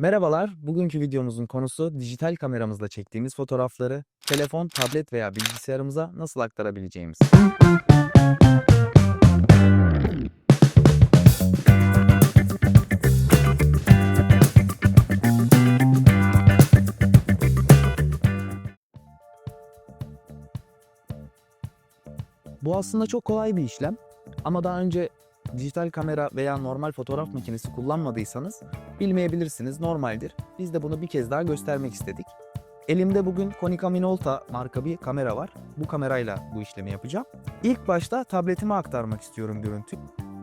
Merhabalar, bugünkü videomuzun konusu dijital kameramızla çektiğimiz fotoğrafları telefon, tablet veya bilgisayarımıza nasıl aktarabileceğimiz. Bu aslında çok kolay bir işlem ama daha önce dijital kamera veya normal fotoğraf makinesi kullanmadıysanız bilmeyebilirsiniz, normaldir. Biz de bunu bir kez daha göstermek istedik. Elimde bugün Konica Minolta marka bir kamera var. Bu kamerayla bu işlemi yapacağım. İlk başta tabletime aktarmak istiyorum görüntü.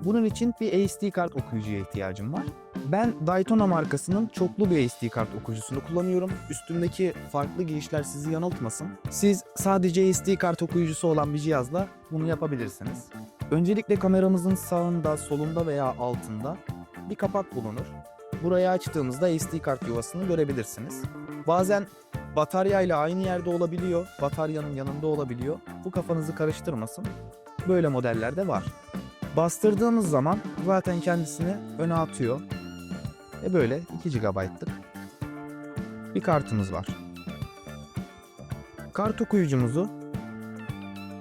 Bunun için bir SD kart okuyucuya ihtiyacım var. Ben Daytona markasının çoklu bir SD kart okuyucusunu kullanıyorum. Üstündeki farklı girişler sizi yanıltmasın. Siz sadece SD kart okuyucusu olan bir cihazla bunu yapabilirsiniz. Öncelikle kameramızın sağında, solunda veya altında bir kapak bulunur. Burayı açtığımızda SD kart yuvasını görebilirsiniz. Bazen batarya ile aynı yerde olabiliyor, bataryanın yanında olabiliyor. Bu kafanızı karıştırmasın. Böyle modeller de var. Bastırdığımız zaman zaten kendisini öne atıyor. Ve böyle 2 GB'lık bir kartımız var. Kart okuyucumuzu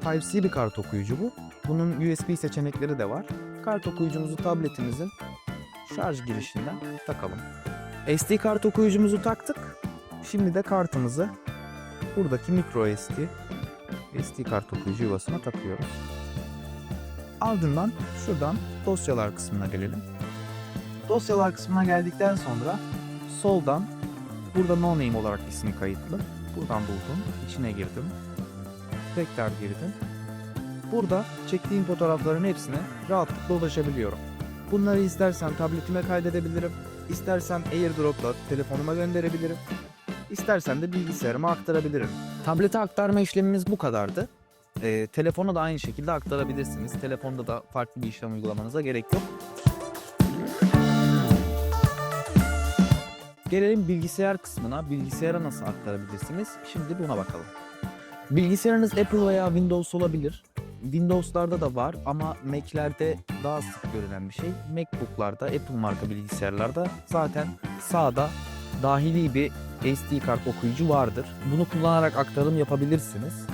Type-C bir kart okuyucu bu. Bunun USB seçenekleri de var. Kart okuyucumuzu tabletimizin şarj girişinden takalım. SD kart okuyucumuzu taktık. Şimdi de kartımızı buradaki micro SD SD kart okuyucu yuvasına takıyoruz. Ardından şuradan dosyalar kısmına gelelim. Dosyalar kısmına geldikten sonra soldan burada no name olarak ismi kayıtlı. Buradan buldum, içine girdim. Tekrar girdim. Burada çektiğim fotoğrafların hepsine rahatlıkla ulaşabiliyorum. Bunları istersen tabletime kaydedebilirim, istersen AirDrop'la telefonuma gönderebilirim, istersen de bilgisayarıma aktarabilirim. Tablete aktarma işlemimiz bu kadardı. Ee, telefona da aynı şekilde aktarabilirsiniz. Telefonda da farklı bir işlem uygulamanıza gerek yok. Gelelim bilgisayar kısmına. Bilgisayara nasıl aktarabilirsiniz? Şimdi buna bakalım. Bilgisayarınız Apple veya Windows olabilir. Windows'larda da var ama Mac'lerde daha sık görülen bir şey. MacBook'larda, Apple marka bilgisayarlarda zaten sağda dahili bir SD kart okuyucu vardır. Bunu kullanarak aktarım yapabilirsiniz.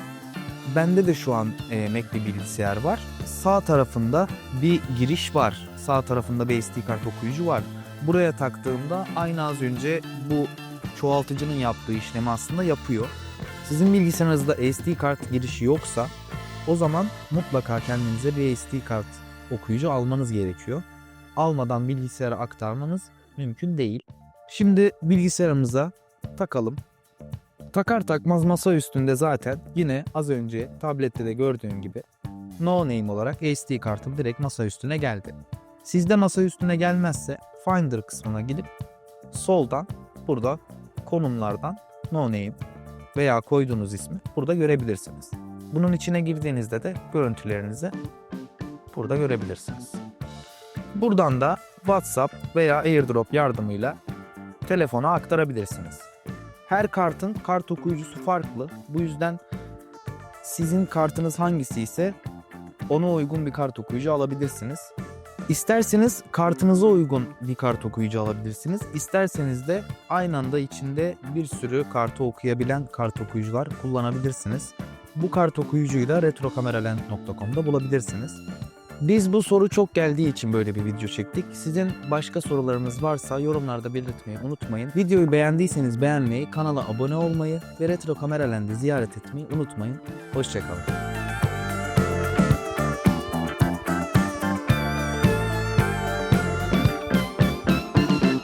Bende de şu an e, Mac bir bilgisayar var. Sağ tarafında bir giriş var. Sağ tarafında bir SD kart okuyucu var. Buraya taktığımda aynı az önce bu çoğaltıcının yaptığı işlemi aslında yapıyor. Sizin bilgisayarınızda SD kart girişi yoksa o zaman mutlaka kendinize bir SD kart okuyucu almanız gerekiyor. Almadan bilgisayara aktarmanız mümkün değil. Şimdi bilgisayarımıza takalım. Takar takmaz masa üstünde zaten yine az önce tablette de gördüğüm gibi no name olarak SD kartım direkt masa üstüne geldi. Sizde masa üstüne gelmezse Finder kısmına gidip soldan burada konumlardan no name veya koyduğunuz ismi burada görebilirsiniz. Bunun içine girdiğinizde de görüntülerinizi burada görebilirsiniz. Buradan da WhatsApp veya AirDrop yardımıyla telefona aktarabilirsiniz. Her kartın kart okuyucusu farklı. Bu yüzden sizin kartınız hangisi ise ona uygun bir kart okuyucu alabilirsiniz. İsterseniz kartınıza uygun bir kart okuyucu alabilirsiniz. İsterseniz de aynı anda içinde bir sürü kartı okuyabilen kart okuyucular kullanabilirsiniz. Bu kart okuyucuyu da retrokameraland.com'da bulabilirsiniz. Biz bu soru çok geldiği için böyle bir video çektik. Sizin başka sorularınız varsa yorumlarda belirtmeyi unutmayın. Videoyu beğendiyseniz beğenmeyi, kanala abone olmayı ve Retro Kameraland'i ziyaret etmeyi unutmayın. Hoşçakalın.